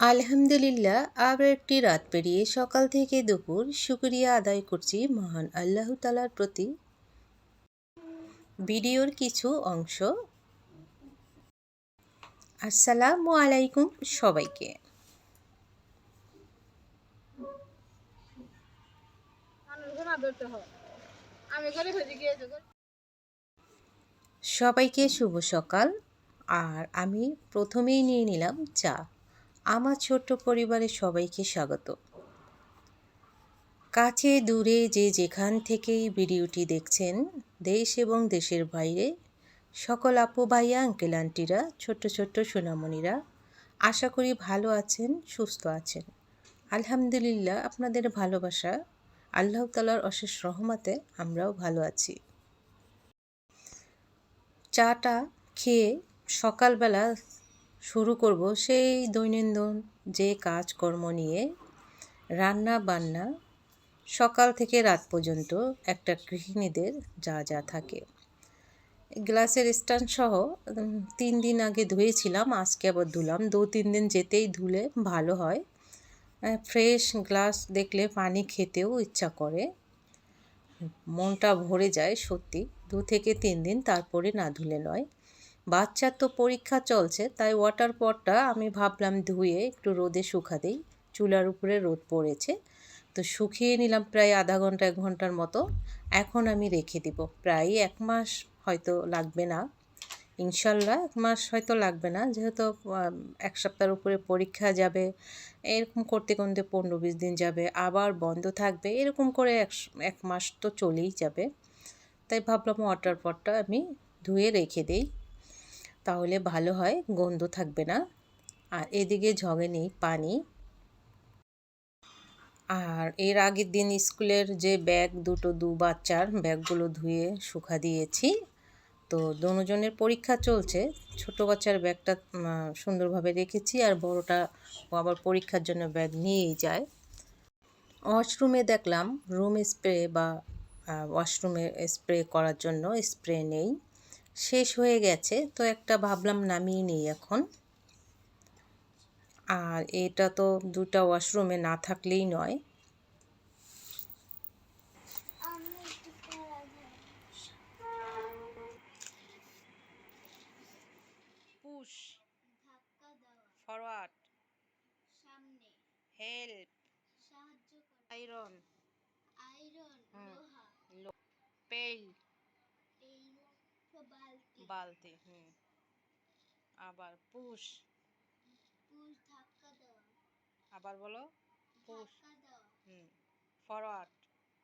আলহামদুলিল্লাহ আবার একটি রাত পেরিয়ে সকাল থেকে দুপুর। শুক্রিয়া আদায় করছি মহান আল্লাহ তালার প্রতি। ভিডিওর কিছু অংশ। আসসালামু আলাইকুম সবাইকে। সবাইকে শুভ সকাল। আর আমি প্রথমেই নিয়ে নিলাম চা। আমার ছোট্ট পরিবারের সবাইকে স্বাগত। কাছে দূরে যে যেখান থেকেই ভিডিওটি দেখছেন, দেশ এবং দেশের বাইরে, সকল আপু ভাইয়া আঙ্কেল, আন্টিরা, ছোট্ট ছোট্ট সোনামণিরা, আশা করি ভালো আছেন, সুস্থ আছেন। আলহামদুলিল্লাহ, আপনাদের ভালোবাসা, আল্লাহ তালার অশেষ রহমতে আমরাও ভালো আছি। চাটা খেয়ে সকালবেলা শুরু করব সেই দৈনন্দিন যে কাজকর্ম নিয়ে। রান্না বান্না, সকাল থেকে রাত পর্যন্ত একটা গৃহিণীদের যা যা থাকে। গ্লাসের স্ট্যান্ড সহ তিন দিন আগে ধুয়েছিলাম, আজকে আবার ধুলাম। দু তিন দিন যেতেই ধুলে ভালো হয়। ফ্রেশ গ্লাস দেখলে পানি খেতেও ইচ্ছা করে। মনটা ভরে যায় সত্যি। দু থেকে তিন দিন তারপরে না ধুলে নয়। বাচ্চার তো পরীক্ষা চলছে, তাই ওয়াটার পটটা আমি ভাবলাম ধুয়ে একটু রোদে শুকা দিই। চুলার উপরে রোদ পড়েছে, তো শুকিয়ে নিলাম প্রায় আধা ঘণ্টা, এক ঘণ্টার মতো। এখন আমি রেখে দিব। প্রায় এক মাস হয়তো লাগবে না। ইনশাল্লাহ এক মাস হয়তো লাগবে না, যেহেতু এক সপ্তাহের উপরে পরীক্ষা যাবে, এরকম করতে করতে পনেরো বিশ দিন যাবে, আবার বন্ধ থাকবে, এরকম করে এক এক মাস তো চলেই যাবে। তাই ভাবলাম ওয়াটার পটটা আমি ধুয়ে রেখে দিই। তাহলে ভালো হয়, গন্ধ থাকবে না। আর এদিকে ঝগে নেই পানি। আর এর আগের দিন স্কুলের যে ব্যাগ, দুটো দু বাচ্চার ব্যাগগুলো ধুয়ে শুকা দিয়েছি। তো দুজনের পরীক্ষা চলছে। ছোট বাচ্চার ব্যাগটা সুন্দরভাবে রেখেছি আর বড়টা আবার পরীক্ষার জন্য ব্যাগ নিয়েই যায়। ওয়াশরুমে দেখলাম রুম স্প্রে বা ওয়াশরুমে স্প্রে করার জন্য স্প্রে নেই। শেষ হয়ে গেছে তো একটা ভাবলাম নামিয়ে নেই এখন। আর এটা তো দুটা ওয়াশরুমে না থাকলেই নয়। Push. Forward. Help. Iron. Iron লোহা। পেইল। বালতি হুম। আবার পুশ পুশ ধাক্কা দেওয়া। আবার বলো পুশ হুম ফরওয়ার্ড।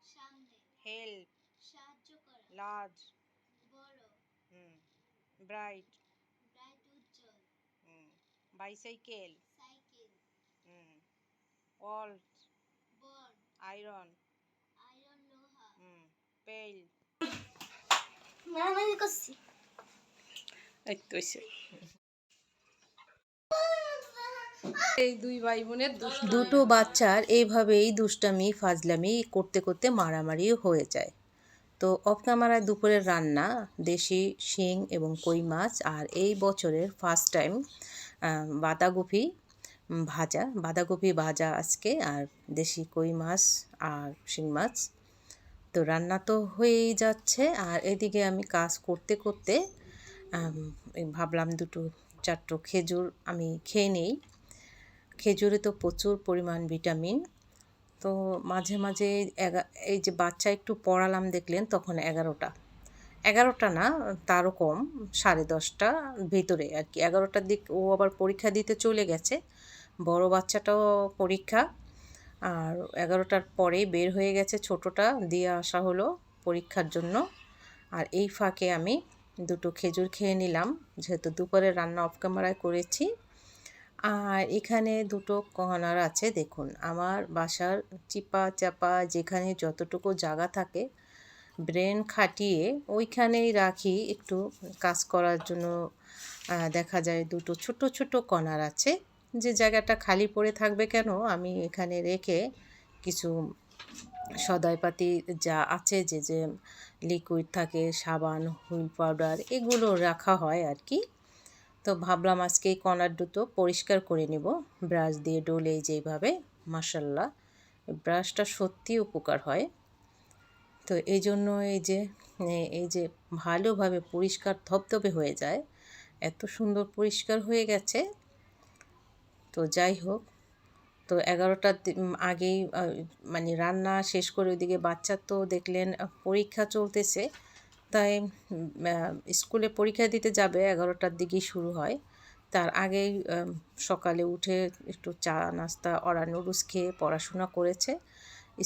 সামনে। হেল্প। সাহায্য করা। লার্জ। বড়। হুম ব্রাইট। ব্রাইট উজ্জ্বল। হুম বাইসাইকেল। সাইকেল। হুম ওয়াল্ট। বন আয়রন। আয়রন লোহা। হুম পেইল। মারামারি করছি। এই দুই ভাই বোনের দুটো বাচ্চার এইভাবেই দুষ্টামি, ফাজলামি করতে করতে মারামারি হয়ে যায়। তো অফ ক্যামেরায় দুপুরের রান্না, দেশি শিং এবং কই মাছ আর এই বছরের ফার্স্ট টাইম বাঁধাকপি ভাজা। বাঁধাকপি ভাজা আজকে আর দেশি কই মাছ আর শিং মাছ। তো রান্না তো হয়েই যাচ্ছে আর এদিকে আমি কাজ করতে করতে ভাবলাম দুটো, চারটো খেজুর আমি খেয়ে নেই। খেজুরে তো প্রচুর পরিমাণ ভিটামিন। তো মাঝে মাঝে এই যে বাচ্চা একটু পড়ালাম দেখলেন, তখন এগারোটা। এগারোটা না, তারও কম, সাড়ে দশটা ভেতরে আর কি। এগারোটার দিক ও আবার পরীক্ষা দিতে চলে গেছে। বড় বাচ্চাটাও পরীক্ষা। আর এগারোটার পরেই বের হয়ে গেছে ছোটোটা, দিয়ে আসা হলো পরীক্ষার জন্য। আর এই ফাঁকে আমি দুটো খেজুর খেয়ে নিলাম, যেহেতু দুপুরে রান্না অফ ক্যামেরায় করেছি। আর এখানে দুটো কর্নার আছে, দেখুন, আমার বাসার চিপা চাপা যেখানে যতটুকু জায়গা থাকে ব্রেন খাটিয়ে ওইখানেই রাখি, একটু কাজ করার জন্য দেখা যায় দুটো ছোট ছোট কর্নার আছে। যে জায়গাটা খালি পড়ে থাকবে কেন, আমি এখানে রেখে কিছু সদাইপাতি যা আছে যে যে লিকুইড থাকে, সাবান, হুইল পাউডার, এগুলো রাখা হয় আর কি। তো ভাবলাম আজকে এই দুটো পরিষ্কার করে নেব। ব্রাশ দিয়ে ডলে যেইভাবে মাসাল্লাহ ব্রাশটা সত্যি উপকার হয়। তো এই জন্য এই যে এই যে ভালোভাবে পরিষ্কার ধবধবে হয়ে যায়, এত সুন্দর পরিষ্কার হয়ে গেছে। তো যাই হোক তো এগারোটার আগেই মানে রান্না শেষ করে ওইদিকে বাচ্চার তো দেখলেন পরীক্ষা চলতেছে। তাই স্কুলে পরীক্ষা দিতে যাবে, এগারোটার দিকেই শুরু হয়। তার আগেই সকালে উঠে একটু চা, নাস্তা, ওরা নুডলস খেয়ে পড়াশোনা করেছে।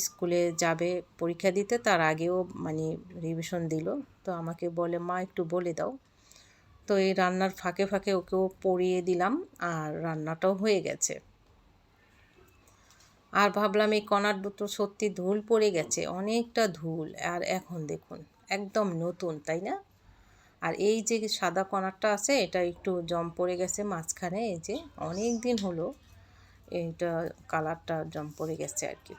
স্কুলে যাবে পরীক্ষা দিতে, তার আগেও মানে রিভিশন দিল। তো আমাকে বলে, মা, একটু বলে দাও। তো এই রান্নার ফাঁকে ফাঁকে ওকেও পড়িয়ে দিলাম, আর রান্নাটাও হয়ে গেছে। আর ভাবলাম এই কণার দুটো সত্যি ধুল পড়ে গেছে, অনেকটা ধুল। আর এখন দেখুন, একদম নতুন, তাই না? আর এই যে সাদা কণারটা আছে, এটা একটু জম পড়ে গেছে মাঝখানে, এই যে অনেক দিন হলো এইটা কালারটা জম পড়ে গেছে আর কি।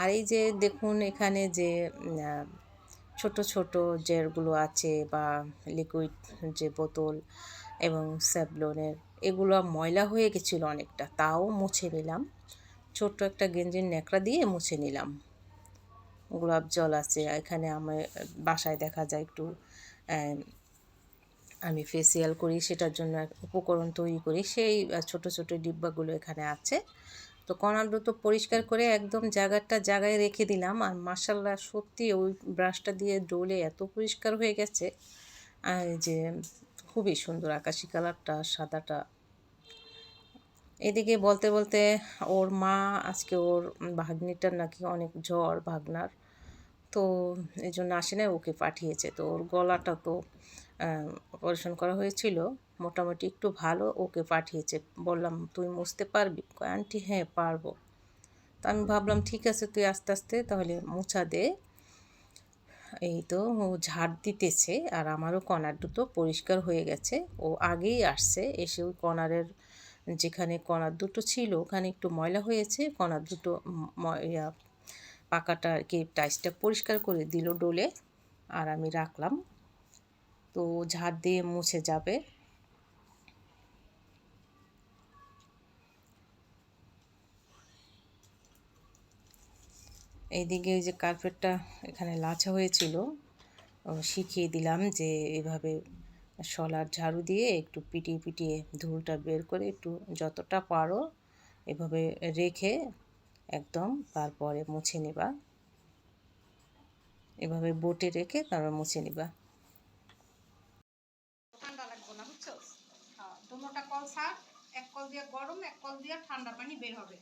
আর এই যে দেখুন এখানে যে ছোট ছোট জেরগুলো আছে বা লিকুইড যে বোতল এবং স্যাবলনের এগুলো ময়লা হয়ে গেছিল অনেকটা, তাও মুছে নিলাম। ছোট্ট একটা গেঞ্জির ন্যাকড়া দিয়ে মুছে নিলাম। গোলাপ জল আছে, এখানে আমার বাসায় দেখা যায় একটু আমি ফেসিয়াল করি, সেটার জন্য উপকরণ তৈরি করি, সেই ছোট ছোট ডিব্বাগুলো এখানে আছে। তো কণার তো পরিষ্কার করে একদম জায়গাটা জায়গায় রেখে দিলাম, আর মাসাল্লাহ সত্যি ওই ব্রাশটা দিয়ে ডোলে এত পরিষ্কার হয়ে গেছে যে খুবই সুন্দর আকাশি কালারটা, সাদাটা এদিকে বলতে বলতে ওর মা, আজকে ওর ভাগ্নিটার নাকি অনেক জ্বর ভাগনার। তো এই জন্য আসে না ওকে পাঠিয়েছে। তো ওর গলাটা তো অপারেশন করা হয়েছিল, মোটামুটি একটু ভালো, ওকে পাঠিয়েছে। বললাম, তুই মুছতে পারবি? আন্টি হ্যাঁ পারব। তো আমি ভাবলাম, ঠিক আছে, তুই আস্তে আস্তে তাহলে মোছা দে। এই তো ও ঝাড় দিতেছে, আর আমারও কণার দুটো পরিষ্কার হয়ে গেছে। ও আগেই আসছে, এসে ওই কণারের যেখানে কণার দুটো ছিল, ওখানে একটু ময়লা হয়েছে, কণার দুটো পাকাটা আর কি টাইসটা পরিষ্কার করে দিল ডোলে আর আমি রাখলাম। তো ঝাড় দিয়ে মুছে যাবে। এইদিকে যে কার্পেটটা এখানে লাচা হয়েছিল শিখিয়ে দিলাম যে এভাবে শলার ঝাড়ু দিয়ে একটু পিটিয়ে পিটিয়ে ধুলটা বের করে একটু যতটা পারো এভাবে রেখে একদম তারপরে মুছে নেবা। এভাবে বোটে রেখে তারপর মুছে নিবা। হ্যাঁ ঠান্ডা পানি বের হবে।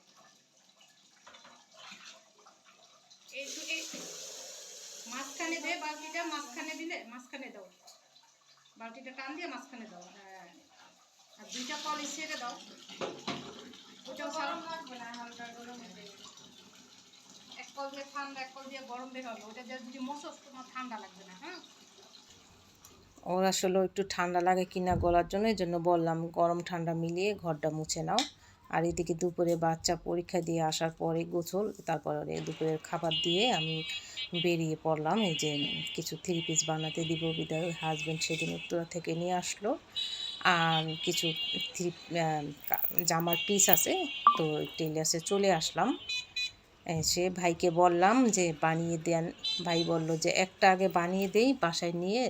মাঝখানে দে, বালতিটা মাঝখানে দিলে, মাঝখানে দাও। বালতিটা টান দিয়ে মাঝখানে দাও। হ্যাঁ। আর দুইটা কল ছেড়ে দাও। ওটা গরম লাগবে না হালকা গরম এক কল দিয়ে ঠান্ডা এক কল দিয়ে গরম বের হবে। ওটা যদি মশস তোমার ঠান্ডা লাগবে না হ্যাঁ? ওর আসলে একটু ঠান্ডা লাগে কিনা গলার জন্য এই জন্য বললাম গরম ঠান্ডা মিলিয়ে ঘরটা মুছে নাও। আর এদিকে দুপুরে বাচ্চা পরীক্ষা দিয়ে আসার পরে গোছল তারপরে দুপুরের খাবার দিয়ে আমি বেরিয়ে পড়লাম। এই যে কিছু থ্রি পিস বানাতে দিব বিদায় হাজব্যান্ড সেদিন উত্তরা থেকে নিয়ে আসলো। আর কিছু থ্রি জামার পিস আছে, তো টেলার্সে চলে আসলাম। সে ভাইকে বললাম যে বানিয়ে দেন। ভাই বলল যে একটা আগে বানিয়ে দেই, বাসায় নিয়ে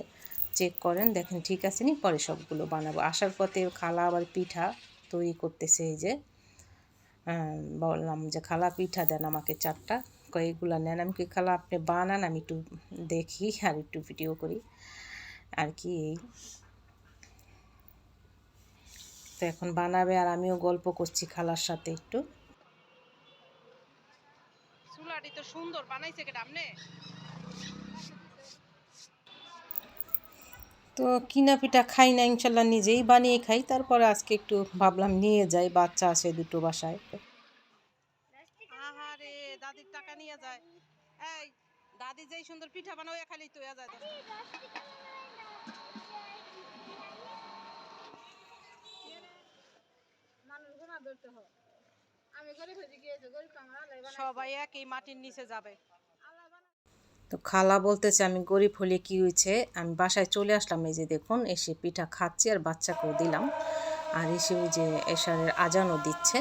চেক করেন, দেখেন ঠিক আছে নি, পরে সবগুলো বানাবো। আসার পথে খালা আবার পিঠা তৈরি করতেছে এই যে। বললাম যে খালা পিঠা দেন আমাকে চারটা। কয়েকগুলো নেন, আমি কি খালা আপনি বানান, আমি একটু দেখি আর একটু ভিডিও করি। আর কি এই। তো এখন বানাবে আর আমিও গল্প করছি খালার সাথে একটু। সুন্দর বানাইছে আপনি তো কিনা পিঠা খাই না ইনশাল্লাহ নিজেই বানিয়ে খাই। তারপরে আজকে একটু ভাবলাম নিয়ে যাই বাচ্চা আছে দুটো বাসায়। দাদির টাকা নিয়ে যায়। এই দাদি যেই সুন্দর পিঠা বানাও খালি তো যায় সবাই এক এই মাটির নিচে যাবে। তো খালা বলতেছে, আমি গরিব হলে কি হয়েছে? আমি বাসায় চলে আসলাম, এই যে দেখুন, এসে পিঠা খাচ্ছি আর বাচ্চাকেও দিলাম। আর এসে ওই যে এশারের আজানও দিচ্ছে।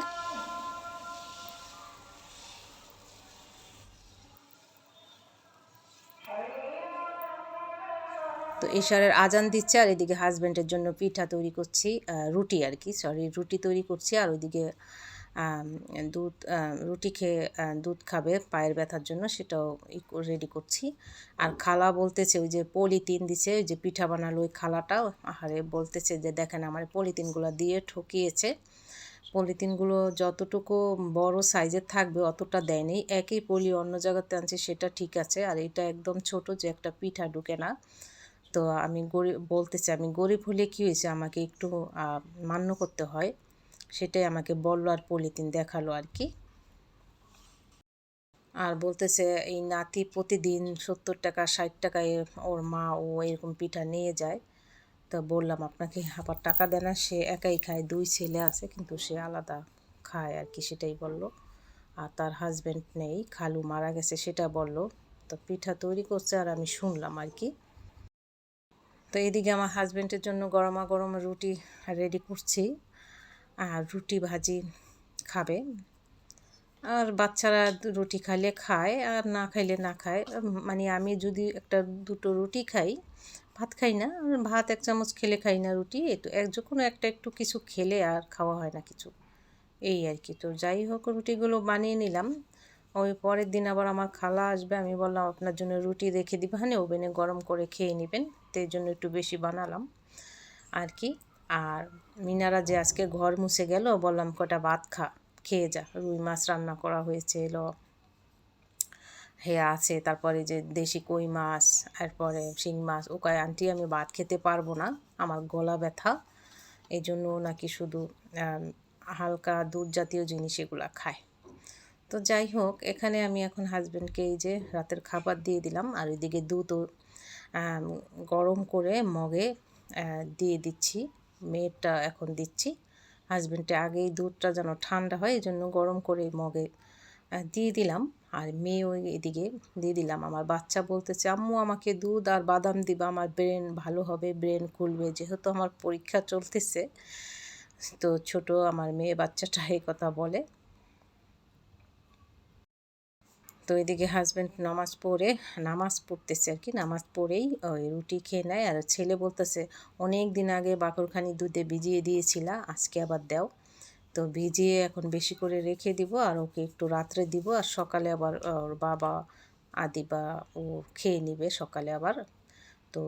তো এশারের আজান দিচ্ছে আর এদিকে হাজব্যান্ডের জন্য পিঠা তৈরি করছি রুটি আর কি সরি রুটি তৈরি করছি আর ওইদিকে দুধ রুটি খেয়ে দুধ খাবে পায়ের ব্যথার জন্য, সেটাও রেডি করছি। আর খালা বলতেছে, ওই যে পলিথিন দিছে, ওই যে পিঠা বানালো ওই খালাটাও আহারে বলতেছে যে, দেখেন, আমার পলিথিনগুলো দিয়ে ঠকিয়েছে। পলিথিনগুলো যতটুকু বড় সাইজের থাকবে, অতটা দেয়নি। একই পলি অন্য জায়গাতে আনছে, সেটা ঠিক আছে। আর এটা একদম ছোট যে, একটা পিঠা ঢুকে না। তো আমি গরিব, বলতেছি, আমি গরিব হলে কী হয়েছে? আমাকে একটু মান্য করতে হয়। সেটাই আমাকে বলল আর পলিথিন দেখাল আর কি। আর বলতেছে, এই নাতি প্রতিদিন সত্তর টাকা, ষাট টাকায় ওর মা ও এরকম পিঠা নিয়ে যায়। তো বললাম, আপনাকে আবার টাকা দেয় না, সে একাই খায়, দুই ছেলে আছে, কিন্তু সে আলাদা খায় আর কি, সেটাই বলল। আর তার হাজব্যান্ড নেই, খালু মারা গেছে, সেটা বলল। তো পিঠা তৈরি করছে আর আমি শুনলাম আর কি। তো এদিকে আমার হাজব্যান্ডের জন্য গরমা গরম রুটি রেডি করছি। আর রুটি ভাজি খাবে। আর বাচ্চারা রুটি খাইলে খায়, আর না খাইলে না খায়। মানে আমি যদি একটা দুটো রুটি খাই, ভাত খাই না ভাত এক চামচ খেলে খাই না রুটি একটু এক যে কোনো একটা একটু কিছু খেলে আর খাওয়া হয় না কিছু। এই আর কি, তো যাই হোক, রুটিগুলো বানিয়ে নিলাম। ওই পরের দিন আবার আমার খালা আসবে, আমি বললাম, আপনার জন্য রুটি রেখে দিবা হ্যাঁ ওভেনে গরম করে খেয়ে নেবেন। তো এই জন্য একটু বেশি বানালাম। আর কি আর মিনারা যে আজকে ঘর মুছে গেল, বললাম কটা ভাত খা, খেয়ে যা। রুই মাছ রান্না করা হয়েছে এলো হে আছে, তারপরে যে দেশি কই মাছ তারপরে শিং মাছ ও কয় আন্টি, আমি ভাত খেতে পারব না, আমার গলা ব্যথা। এই জন্য নাকি শুধু হালকা দুধ জাতীয় জিনিস এগুলো খায়। তো যাই হোক, এখানে আমি এখন হাজব্যান্ডকে এই যে রাতের খাবার দিয়ে দিলাম, আর ওইদিকে দুধও গরম করে মগে দিয়ে দিচ্ছি। মেয়েরটা এখন দিচ্ছি। হাজব্যান্ডটা আগেই দুধটা যেন ঠান্ডা হয় এই জন্য গরম করে মগে দিয়ে দিলাম। আর মেয়ে ওই এদিকে দিয়ে দিলাম। আমার বাচ্চা বলতেছে, আম্মু, আমাকে দুধ আর বাদাম দিবা, আমার ব্রেন ভালো হবে ব্রেন খুলবে, যেহেতু আমার পরীক্ষা চলতেছে। তো ছোট আমার মেয়ে বাচ্চাটা এই কথা বলে। তো এদিকে হাজব্যান্ড নামাজ পড়ে, নামাজ পড়তেছে আর কি, নামাজ পড়েই, ওই রুটি খেয়ে নেয়। আর ছেলে বলতেছে, অনেক দিন আগে বাকরখানি দুধে ভিজিয়ে দিয়েছিলা, আজকে আবার দাও। তো ভিজিয়ে এখন বেশি করে রেখে দিব আর ওকে একটু রাত্রে দিব। আর সকালে আবার ওর বাবা, আদি বা ও খেয়ে নিবে সকালে আবার। তো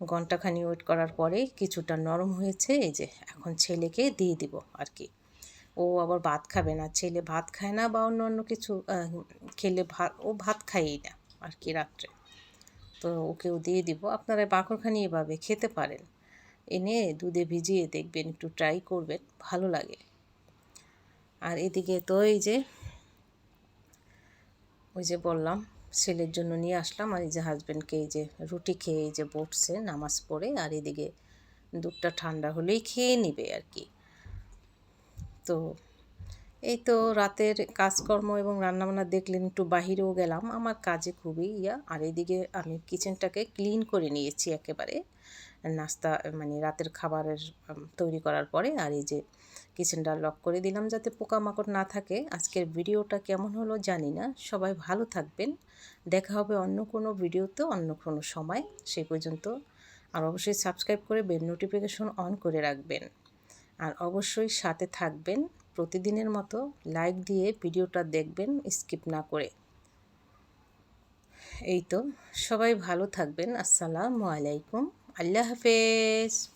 ঘন্টাখানি ওয়েট করার পরে কিছুটা নরম হয়েছে, এই যে এখন ছেলেকে দিয়ে দিব আর কি। ও আবার ভাত খাবে না, ছেলে ভাত খায় না বা অন্য অন্য কিছু খেলে ভাত, ও ভাত খায়ই না আর কি রাত্রে। তো ওকেও দিয়ে দিব, আপনারা বাকরখানি এভাবে খেতে পারেন। এনে দুধে ভিজিয়ে দেখবেন, একটু ট্রাই করবেন, ভালো লাগে। আর এদিকে তো এই যে, ওই যে বললাম, ছেলের জন্য নিয়ে আসলাম আর এই যে হাজব্যান্ডকে এই যে রুটি খেয়ে এই যে বসছে নামাজ পড়ে আর এদিকে দুধটা ঠান্ডা হলেই খেয়ে নিবে আর কি তো এই তো রাতের কাজকর্ম এবং রান্নাবান্না দেখলেন, একটু বাহিরেও গেলাম। আমার কাজে খুবই ইয়া। আর এদিকে আমি কিচেনটাকে ক্লিন করে নিয়েছি একেবারে। নাস্তা মানে রাতের খাবারের তৈরি করার পরে। আর এই যে কিচেনটা লক করে দিলাম যাতে পোকামাকড় না থাকে। আজকের ভিডিওটা কেমন হলো জানি না। সবাই ভালো থাকবেন। দেখা হবে অন্য কোনো ভিডিওতে, অন্য কোনো সময়। সেই পর্যন্ত আর অবশ্যই সাবস্ক্রাইব করে বেল নোটিফিকেশন অন করে রাখবেন। আর অবশ্যই সাথে থাকবেন, প্রতিদিনের মতো লাইক দিয়ে ভিডিওটা দেখবেন স্কিপ না করে। এই তো, সবাই ভালো থাকবেন, আসসালামু আলাইকুম, আল্লাহ হাফেজ।